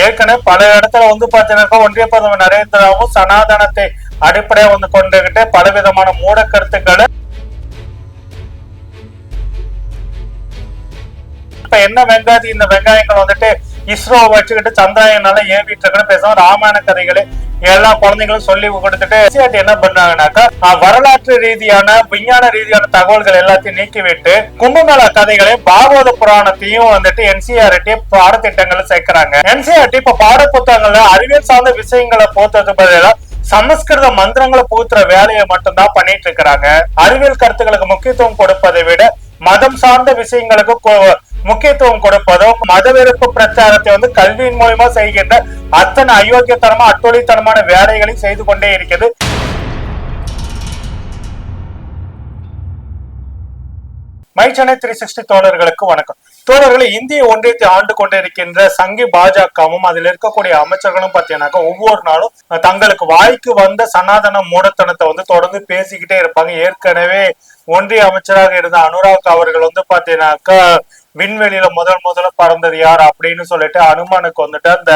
ஏற்கனவே பல இடத்துல வந்து பாத்தீங்கன்னாக்கா ஒன்றிய பிரதமர் நரேந்திராவும் சனாதனத்தை அடிப்படையா வந்து கொண்டுகிட்டு பலவிதமான மூட கருத்துக்களை இப்ப என்ன வெங்காயத்து இந்த வெங்காயங்கள் வந்துட்டு இஸ்ரோ வச்சுக்கிட்டு சந்திராயனால ஏவிட்டு இருக்குன்னு பேசுவோம் ராமாயண கதைகளை எல்லா குழந்தைங்களும் சொல்லி கொடுத்துட்டு NCERT என்ன பண்ணாங்கன்னாக்கா வரலாற்று ரீதியான விஞ்ஞான ரீதியான தகவல்கள் எல்லாத்தையும் நீக்கிவிட்டு கும்பமேளா கதைகளை பாகவத புராணத்தையும் வந்துட்டு என்சிஆர்டி பாடத்திட்டங்களை சேர்க்கிறாங்க. என்சிஆர்டி இப்ப பாட புத்தகங்கள்ல அறிவியல் சார்ந்த விஷயங்களை போத்தது பதிலா சமஸ்கிருத மந்திரங்களை புகுத்துற வேலையை மட்டும்தான் பண்ணிட்டு இருக்கிறாங்க. அறிவியல் கருத்துக்களுக்கு முக்கியத்துவம் கொடுப்பதை விட மதம் சார்ந்த விஷயங்களுக்கு முக்கியத்துவம் கொடுப்பதும் மதவெறுப்பு பிரச்சாரத்தை வந்து கல்வியின் மூலயமா செய்கின்ற அத்தனை அயோக்கியத்தனமா அட்டொழித்தனமான வேலைகளையும் செய்து கொண்டே இருக்கிறது. மைச்சனை த்ரீ சிக்ஸ்டி தோழர்களுக்கு வணக்கம். தோழர்களை இந்திய ஒன்றியத்தை ஆண்டு கொண்டிருக்கின்ற சங்கி பாஜகவும் அதில் இருக்கக்கூடிய அமைச்சர்களும் பார்த்தீங்கன்னாக்கா ஒவ்வொரு நாளும் தங்களுக்கு வாய்க்கு வந்த சனாதன மூடத்தனத்தை வந்து தொடர்ந்து பேசிக்கிட்டே இருப்பாங்க. ஏற்கனவே ஒன்றிய அமைச்சராக இருந்த அனுராக் அவர்கள் வந்து பாத்தீங்கன்னாக்கா விண்வெளியில முதல் முதல்ல பறந்தது யார் அப்படின்னு சொல்லிட்டு அனுமானுக்கு வந்துட்டு அந்த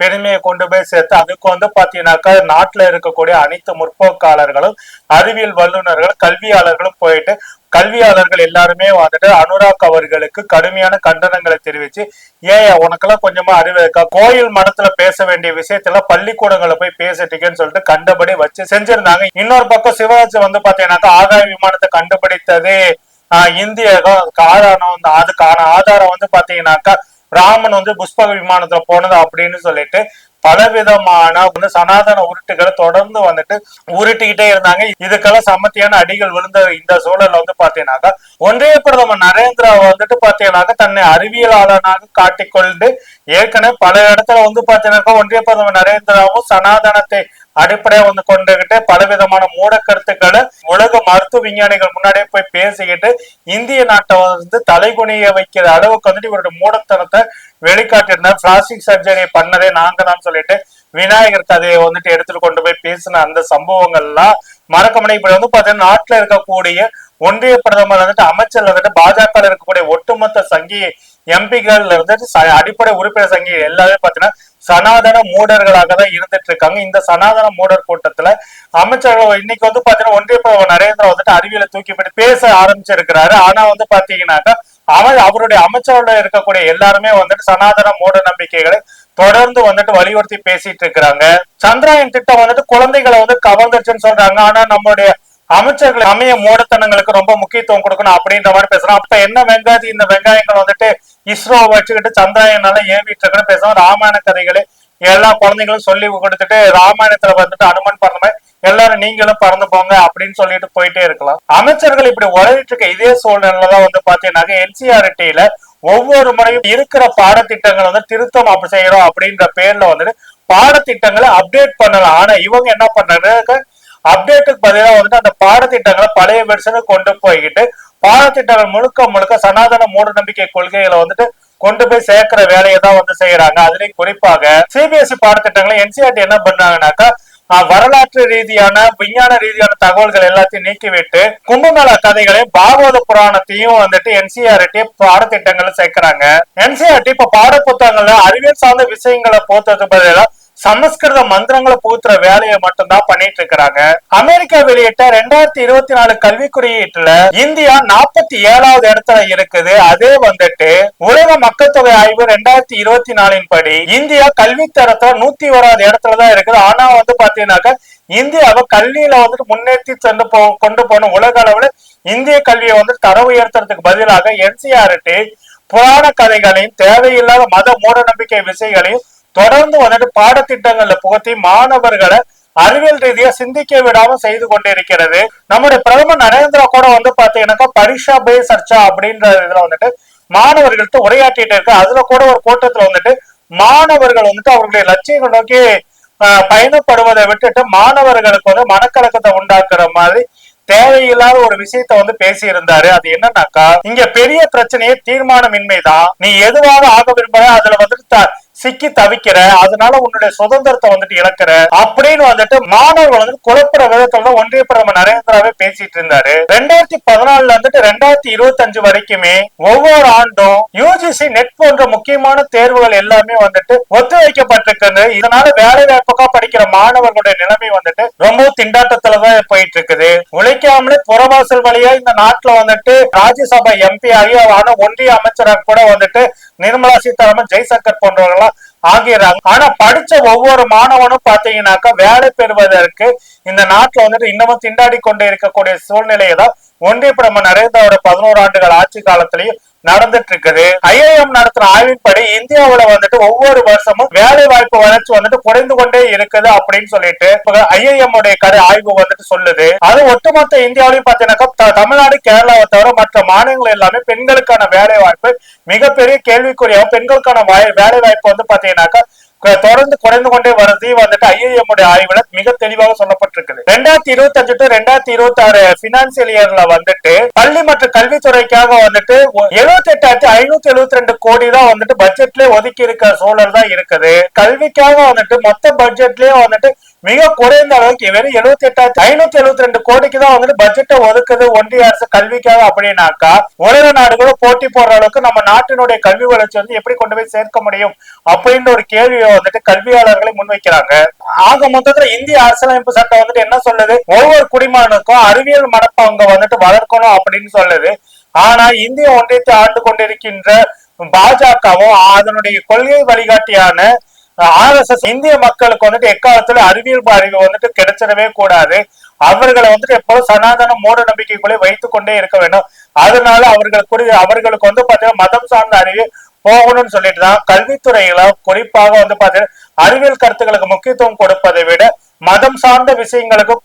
பெருமையை கொண்டு போய் சேர்த்து அதுக்கு வந்து பாத்தீங்கன்னாக்கா நாட்டுல இருக்கக்கூடிய அனைத்து முற்போக்காளர்களும் அறிவியல் வல்லுநர்கள் கல்வியாளர்களும் போயிட்டு கல்வியாளர்கள் எல்லாருமே வந்துட்டு அனுராக் அவர்களுக்கு கடுமையான கண்டனங்களை தெரிவிச்சு ஏன் உனக்கெல்லாம் கொஞ்சமா அறிவு இருக்கா? கோயில் மடத்துல பேச வேண்டிய விஷயத்துல பள்ளிக்கூடங்களை போய் பேசிட்டீங்கன்னு சொல்லிட்டு கண்டபடி வச்சு செஞ்சிருந்தாங்க. இன்னொரு பக்கம் சிவராஜ் வந்து பாத்தீங்கன்னாக்கா ஆகாய விமானத்தை கண்டுபிடித்தது ஆஹ் இந்திய ஆதாரம் வந்து அதுக்கான ஆதாரம் வந்து பாத்தீங்கன்னாக்கா ராமன் வந்து புஷ்ப விமானத்துல போனது அப்படின்னு சொல்லிட்டு பலவிதமான வந்து சனாதன உருட்டுகளை தொடர்ந்து வந்துட்டு உருட்டிக்கிட்டே இருந்தாங்க. இதுக்கெல்லாம் சமத்தியான அடிகள் விழுந்த இந்த சூழல்ல வந்து பாத்தீங்கன்னாக்கா ஒன்றிய பிரதமர் நரேந்திரா வந்துட்டு பாத்தீங்கன்னாக்கா தன்னை அறிவியலாளனாக காட்டிக்கொண்டு ஏற்கனவே பல இடத்துல வந்து பாத்தீங்கன்னாக்கா ஒன்றிய பிரதமர் நரேந்திராவும் சனாதனத்தை அடிப்படையா வந்து கொண்டுகிட்டு பலவிதமான மூட கருத்துக்களை உலக மருத்துவ விஞ்ஞானிகள் முன்னாடியே போய் பேசிக்கிட்டு இந்திய நாட்டை வந்து தலைகுனிய வைக்கிற அளவுக்கு வந்துட்டு இவருடைய மூடத்தனத்தை வெளிக்காட்டியிருந்தார். பிளாஸ்டிக் சர்ஜரி பண்ணதே நாங்க தான் சொல்லிட்டு விநாயகர் கதையை வந்துட்டு எடுத்துட்டு கொண்டு போய் பேசின அந்த சம்பவங்கள்லாம் மறக்க முடியும் இப்படி வந்து பாத்தீங்கன்னா நாட்டுல இருக்கக்கூடிய ஒன்றிய பிரதமர் வந்துட்டு அமைச்சர் வந்துட்டு பாஜக இருக்கக்கூடிய ஒட்டுமொத்த சங்கி எம்பிகள் இருந்துட்டு ச- அடிப்படை உறுப்பினர் சங்கி எல்லாமே பாத்தீங்கன்னா சனாதன மூடர்களாக தான் இருந்துட்டு இருக்காங்க இந்த சனாதன மூடர் கூட்டத்துல அமைச்சர்கள் இன்னைக்கு வந்து பாத்தீங்கன்னா ஒன்றிய பிரதமர் நரேந்திரா வந்துட்டு அறிவியல தூக்கி போட்டு பேச ஆரம்பிச்சிருக்கிறாரு. ஆனா வந்து பாத்தீங்கன்னாக்கா அவர் அவருடைய அமைச்சரோட இருக்கக்கூடிய எல்லாருமே வந்துட்டு சனாதன மூட நம்பிக்கைகளை தொடர்ந்து வந்துட்டு வலியுறுத்தி பேசிட்டு இருக்கிறாங்க சந்திராயன் திட்டம் வந்துட்டு குழந்தைகளை வந்து கவர்ந்துருச்சுன்னு சொல்றாங்க. ஆனா நம்மளுடைய அமைச்சர்கள் அமைய மூடத்தனங்களுக்கு ரொம்ப முக்கியத்துவம் கொடுக்கணும் அப்படின்ற மாதிரி பேசுறோம். அப்ப என்ன வெங்காயத்து இந்த வெங்காயங்கள் வந்துட்டு இஸ்ரோ வச்சுக்கிட்டு சந்திராயனால ஏவிட்டு இருக்குன்னு பேசுறோம். ராமாயண கதைகளை எல்லா குழந்தைங்களும் சொல்லி கொடுத்துட்டு ராமாயணத்துல வந்துட்டு அனுமன் பறந்த மாதிரி எல்லாரும் நீங்களும் பறந்து போங்க அப்படின்னு சொல்லிட்டு போயிட்டே இருக்கலாம். அமைச்சர்கள் இப்படி உழைச்சிட்டு இருக்க இதே சூழ்நிலைதான் வந்து பாத்தீங்கன்னாக்க என்சிஆர்டியில ஒவ்வொரு முறையும் இருக்கிற பாடத்திட்டங்களை வந்து திருத்தம் அப்படி செய்யறோம் அப்படின்ற பேர்ல வந்துட்டு பாடத்திட்டங்களை அப்டேட் பண்ணலாம். ஆனா இவங்க என்ன பண்றாங்க? அப்டேட்டுக்கு பதிலாக வந்துட்டு அந்த பாடத்திட்டங்களை பழைய வெர்ஷனுக்கு கொண்டு போய்கிட்டு பாடத்திட்டங்கள் முழுக்க முழுக்க சனாதன மூட நம்பிக்கை கொள்கைகளை வந்துட்டு கொண்டு போய் சேர்க்கிற வேலையை தான் வந்து செய்யறாங்க. அதுலயும் குறிப்பாக சிபிஎஸ்இ பாடத்திட்டங்களை என்சிஆர்டி என்ன பண்ணாங்கன்னாக்கா வரலாற்று ரீதியான விஞ்ஞான ரீதியான தகவல்கள் எல்லாத்தையும் நீக்கிவிட்டு கும்பமேளா கதைகளையும் பாகவத புராணத்தையும் வந்துட்டு என்சிஆர்டி பாடத்திட்டங்களை சேர்க்கிறாங்க. என்சிஆர்டி இப்ப பாட புத்தகங்கள்ல அறிவியல் சார்ந்த விஷயங்களை போத்தது பதிலா சமஸ்கிருத மந்திரங்களை புகுத்துற வேலையை மட்டும்தான் பண்ணிட்டு இருக்கிறாங்க. அமெரிக்கா வெளியிட்ட ரெண்டாயிரத்தி இருபத்தி நாலு கல்வி குறியீட்டுல இந்தியா நாற்பத்தி ஏழாவது இடத்துல இருக்குது. அதே வந்துட்டு உலக மக்கள் தொகை ஆய்வு ரெண்டாயிரத்தி இருபத்தி நாலின் படி இந்தியா கல்வி தரத்துல நூத்தி ஓராவது இடத்துல தான் இருக்குது. ஆனா வந்து பாத்தீங்கன்னாக்கா இந்தியாவை கல்வியில வந்துட்டு முன்னேற்றி சென்று போ கொண்டு போன உலக அளவுல இந்திய கல்வியை வந்து தர உயர்த்துறதுக்கு பதிலாக என்சிஆர்டி புராண கதைகளையும் தேவையில்லாத மத மூட நம்பிக்கை விஷயங்களையும் தொடர்ந்து வந்துட்டு பாடத்திட்டங்கள்ல புகுத்தி மாணவர்களை அறிவியல் ரீதியா சிந்திக்க விடாம செய்து கொண்டிருக்கிறது. நம்முடைய பிரதமர் நரேந்திரா கூட வந்து பாத்தீங்கன்னாக்கா பரிஷா பே சர்ச்சா அப்படின்ற இதுல வந்துட்டு மாணவர்கள்ட்ட உரையாற்றிட்டு இருக்கு. அதுல கூட ஒரு கூட்டத்துல வந்துட்டு மாணவர்கள் வந்துட்டு அவர்களுடைய லட்சியங்கள் நோக்கி பயணப்படுவதை விட்டுட்டு மாணவர்களுக்கு வந்து மனக்கலக்கத்தை உண்டாக்குற மாதிரி தேவையில்லாத ஒரு விஷயத்த வந்து பேசி இருந்தாரு அது என்னன்னாக்கா இங்க பெரிய பிரச்சனையே தீர்மானமின்மைதான். நீ எதுவாக ஆக விரும்புற அதுல வந்துட்டு த- சிக்கி தவிக்கிற அதனால உன்னுடைய சுதந்திரத்தை வந்துட்டு இழக்கிற அப்படின்னு வந்துட்டு மாணவர்கள் வந்து குழப்பிற விதத்துல தான் ஒன்றிய பிரதமர் நரேந்திராவே பேசிட்டு இருந்தாரு. ரெண்டாயிரத்தி பதினாலுல வந்துட்டு ரெண்டாயிரத்தி இருபத்தி அஞ்சு வரைக்குமே ஒவ்வொரு ஆண்டும் யூஜிசி நெட் போன்ற முக்கியமான தேர்வுகள் எல்லாமே வந்துட்டு ஒத்திவைக்கப்பட்டிருக்குது. இதனால வேலை வாய்ப்புக்கா படிக்கிற மாணவர்களுடைய நிலைமை வந்துட்டு ரொம்ப திண்டாட்டத்துலதான் போயிட்டு இருக்குது உழைக்காமலே புறவாசல் வழியா இந்த நாட்டுல வந்துட்டு ராஜ்யசபா எம்பி ஆகி ஆன ஒன்றிய அமைச்சராக கூட வந்துட்டு நிர்மலா சீதாராமன் ஜெய்சங்கர் போன்றவர்கள் ஆகிறாங்க. ஆனா படிச்ச ஒவ்வொரு மாணவனும் பாத்தீங்கன்னாக்கா வேலை பெறுவதற்கு இந்த நாட்டுல வந்துட்டு இன்னமும் திண்டாடி கொண்டு இருக்கக்கூடிய சூழ்நிலையை தான் ஒன்றிய பிரம நரேந்திராவோட பதினோரு ஆண்டுகள் ஆட்சி காலத்திலையும் நடந்துட்டு இருக்குது ஐஐஎம் நடத்துற ஆய்வின்படி இந்தியாவுல வந்துட்டு ஒவ்வொரு வருஷமும் வேலை வாய்ப்பு வளர்ச்சி வந்துட்டு குறைந்து கொண்டே இருக்குது அப்படின்னு சொல்லிட்டு ஐஐஎம் உடைய கரு ஆய்வு வந்துட்டு சொல்லுது. அது ஒட்டுமொத்த இந்தியாவிலையும் பாத்தீங்கன்னாக்கா தமிழ்நாடு கேரளாவை தவிர மற்ற மாநிலங்கள் எல்லாமே பெண்களுக்கான வேலை வாய்ப்பு மிகப்பெரிய கேள்விக்குரிய பெண்களுக்கான வாய்- வேலை வாய்ப்பு வந்து பாத்தீங்கன்னாக்கா தொடர்ந்து குறைந்து கொண்டே வருது வந்துட்டு ஐஏஎம் உடைய ஆய்வுல மிக தெளிவாக சொல்லப்பட்டிருக்குது. ரெண்டாயிரத்தி இருபத்தி அஞ்சு டு ரெண்டாயிரத்தி இருபத்தி ஆறு பினான்சியல் இயர்ல வந்துட்டு பள்ளி மற்றும் கல்வித்துறைக்காக வந்துட்டு எழுபத்தி எட்டாயிரத்தி ஐநூத்தி எழுபத்தி ரெண்டு கோடி தான் வந்துட்டு பட்ஜெட்லயே ஒதுக்கி இருக்கிற சூழல் தான் இருக்குது. கல்விக்காக வந்துட்டு மொத்த பட்ஜெட்லயே வந்துட்டு மிக குறைந்த அளவுக்கு வெறும் எழுபத்தி எட்டாயிரத்தி ஐநூத்தி எழுபத்தி ரெண்டு கோடிக்கு தான் வந்துட்டு பட்ஜெட்டை ஒதுக்குது ஒன்றிய அரசு கல்விக்காக அப்படின்னாக்கா உலக நாடுகளும் போட்டி போடுற அளவுக்கு நம்ம நாட்டினுடைய கல்வி வளர்ச்சி வந்து எப்படி கொண்டு போய் சேர்க்க முடியும் அப்படின்ற ஒரு கேள்வியை வந்துட்டு கல்வியாளர்களை முன்வைக்கிறாங்க. ஆக மொத்தத்துல இந்திய அரசியலமைப்பு சட்டம் வந்துட்டு என்ன சொல்லுது? ஒவ்வொரு குடிமகனுக்கும் அறிவியல் மனப்பாங்க வந்துட்டு வளர்க்கணும் அப்படின்னு சொல்லுது. ஆனா இந்திய ஒன்றியத்தை ஆண்டு கொண்டிருக்கின்ற பாஜகவும் அதனுடைய கொள்கை வழிகாட்டியான ஆர்எஸ்எஸ் இந்திய மக்களுக்கு வந்துட்டு எக்காலத்துல அறிவியல் அறிவு வந்துட்டு கிடைச்சிடவே கூடாது. அவர்களை வந்துட்டு எப்போதும் சனாதன மூட நம்பிக்கைக்குள்ளே வைத்துக் கொண்டே இருக்க வேண்டும். அதனால அவர்களுக்கு அவர்களுக்கு வந்து பாத்தீங்கன்னா மதம் சார்ந்த அறிவு போகணும்னு சொல்லிட்டு தான் கல்வித்துறையில குறிப்பாக வந்து பாத்தீங்கன்னா அறிவியல் கருத்துக்களுக்கு முக்கியத்துவம் கொடுப்பதை விட மதம் சார்ந்த விஷயங்களுக்கு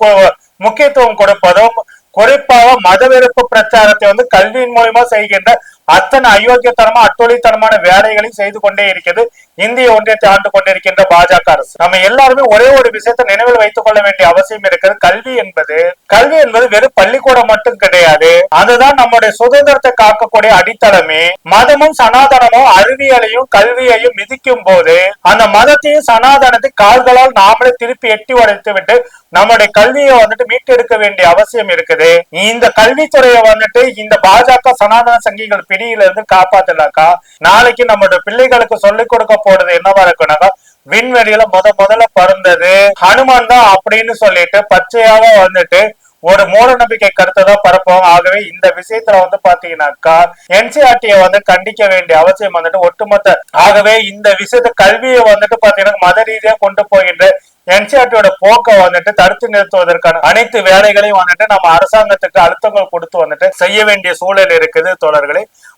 முக்கியத்துவம் கொடுப்பதும் குறிப்பாக மத வெறுப்பு பிரச்சாரத்தை வந்து கல்வியின் மூலியமா செய்கின்ற அத்தனை அயோக்கியத்தனமா அட்டொழித்தனமான வேலைகளை செய்து கொண்டே இருக்கிறது. இந்திய ஒன்றியத்தை ஆண்டு கொண்டிருக்கின்ற பாஜக அரசு. நம்ம எல்லாருமே ஒரே ஒரு விஷயத்தை நினைவில் வைத்துக் கொள்ள வேண்டிய அவசியம் இருக்கிறது. கல்வி என்பது கல்வி என்பது வெறும் பள்ளிக்கூடம் மட்டும் கிடையாது. அதுதான் நம்முடைய சுதந்திரத்தை காக்கக்கூடிய அடித்தளமே. மதமும் சனாதனமும் அறிவியலையும் கல்வியையும் மிதிக்கும் போது அந்த மதத்தையும் சனாதனத்தை கால்களால் நாமளே திருப்பி எட்டி உடைத்து விட்டு நம்முடைய கல்வியை வந்துட்டு மீட்டெடுக்க வேண்டிய அவசியம் இருக்குது. இந்த கல்வித்துறையை வந்துட்டு இந்த பாஜக சனாதன சங்கிகள் பிடியில இருந்து காப்பாத்தலாக்கா நாளைக்கு நம்மளோட பிள்ளைகளுக்கு சொல்லிக் கொடுக்க போறது என்னவா இருக்குனாக்கா விண்வெளியில முத முதல்ல பிறந்தது. ஹனுமான் தான் அப்படின்னு சொல்லிட்டு பச்சையாக வந்துட்டு ஒரு மூட நம்பிக்கை கருத்தை தான் பரப்புவாங்க. ஆகவே இந்த விஷயத்துல வந்து பாத்தீங்கன்னாக்கா என்சிஆர்டியை வந்து கண்டிக்க வேண்டிய அவசியம் வந்துட்டு ஒட்டுமொத்த ஆகவே இந்த விஷயத்த கல்வியை வந்துட்டு பாத்தீங்கன்னா மத ரீதியா கொண்டு போகின்ற என்சிஆர்டியோட போக்கை வந்துட்டு தடுத்து நிறுத்துவதற்கான அனைத்து வேலைகளையும் வந்துட்டு நம்ம அரசாங்கத்துக்கு அழுத்தங்கள் கொடுத்து வந்துட்டு செய்ய வேண்டிய சூழல் இருக்குது தோழர்களே.